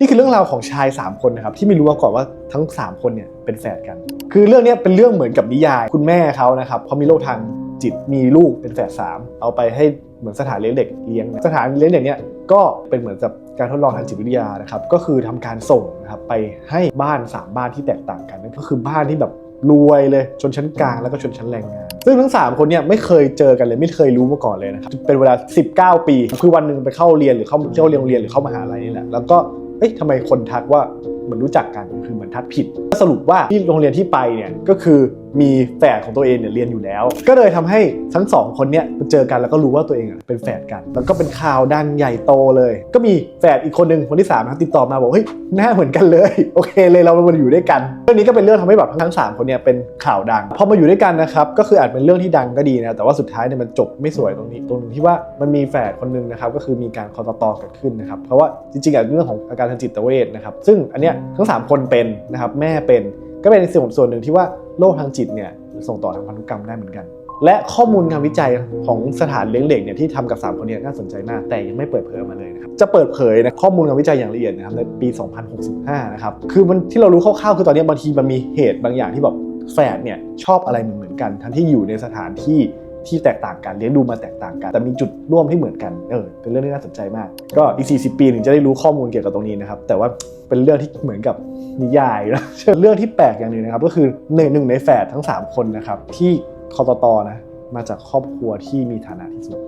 นี่คือเรื่องราวของชาย 3 คนนะครับที่ไม่รู้มาก่อนว่าทั้ง 3 คนเนี่ยเป็นแฝดกัน คือเรื่องนี้เป็นเรื่องเหมือนกับนิยาย คุณแม่เขานะครับเขามีโรคทางจิตมีลูกเป็นแฝดสามเอาไปให้เหมือนสถานเลี้ยงเด็กเลี้ยง สถานเลี้ยงเด็กเนี่ยก็เป็นเหมือนกับการทดลองทางจิตวิทยานะครับก็คือทำการส่งนะครับไปให้บ้าน 3 บ้านที่แตกต่างกันนั่นก็คือบ้านที่แบบรวยเลยชนชั้นกลางแล้วก็ชนชั้นแรงงาน ซึ่งทั้ง 3 คนเนี่ยไม่เคยเจอกันเลยไม่เคยรู้มาก่อนเลยนะครับเป็นเวลา 19 ปี คือวันหนึ่งไปเข้าเรียนหรือเข้าเข้าเรียนโรงเรียนหรือเข้ามหาลัยนี่แหละแล้วก็ เอ๊ะทำไมคนทักว่า เหมือนรู้จักกันคือเหมือนทักผิดสรุปว่าที่โรงเรียนที่ไปเนี่ยก็คือมีแฝดของตัวเองเนี่ยเรียนอยู่แล้ว ก็เลยทำให้ทั้งสองคนเนี่ยมาเจอกันแล้วก็รู้ว่าตัวเองอะเป็นแฝดกัน แล้วก็เป็นข่าวดังใหญ่โตเลย ก็มีแฝดอีกคนหนึ่งคนที่สามนะติดต่อมาบอกเฮ้ยหน้าเหมือนกันเลยโอเคเลยเรามาอยู่ด้วยกัน เรื่องนี้ก็เป็นเรื่องทำให้แบบทั้งสามคนเนี่ยเป็นข่าวดังพอมาอยู่ด้วยกันนะครับก็คืออาจเป็นเรื่องที่ดังก็ดีนะแต่ว่าสุดท้ายเนี่ยมันจบไม่สวยตรงนี้ตรงที่ว่ามันมีแฝดคนหนึงนะครับก็คือมีการคอตตอเกิดขึ้นนะครับเพราะว่าจริงๆอะเรื่องของอาการทางจิตเวชนะครับซึ่งอันเนี้ยทั้งสามคนเป็นนะครับแม่เป็นก็เป็นส่วนส่วนหนึ่งที่ว่าโรคทางจิตเนี่ยส่งต่อทางพันธุกรรมได้เหมือนกัน และข้อมูลงานวิจัยของสถานเลี้ยงเด็กเนี่ยที่ทำกับ 3 คนนี้น่าสนใจมากแต่ยังไม่เปิดเผยมาเลยนะครับจะเปิดเผยนะข้อมูลงานวิจัยอย่างละเอียดนะครับในปี 2065 นะครับคือมันที่เรารู้คร่าวๆคือตอนนี้บางทีมันมีเหตุบางอย่างที่แบบแฝดเนี่ยชอบอะไรเหมือนๆกัน ทั้งที่อยู่ในสถานที่ ที่แตกต่างกันเลี้ยงดูมาแตกต่างกัน แต่มีจุดร่วมที่เหมือนกันเออเป็นเรื่องที่น่าสนใจมาก ก็อีก 40 ปีถึงจะได้รู้ข้อมูลเกี่ยวกับตรงนี้นะครับ แต่ว่าเป็นเรื่องที่เหมือนกับนิยายนะเรื่องที่แปลกอย่างหนึ่งนะครับ ก็คือหนึ่งหนึ่งในแฝดทั้งสามคนนะครับที่คอตตอนะมาจากครอบครัวที่มีฐานะที่สูง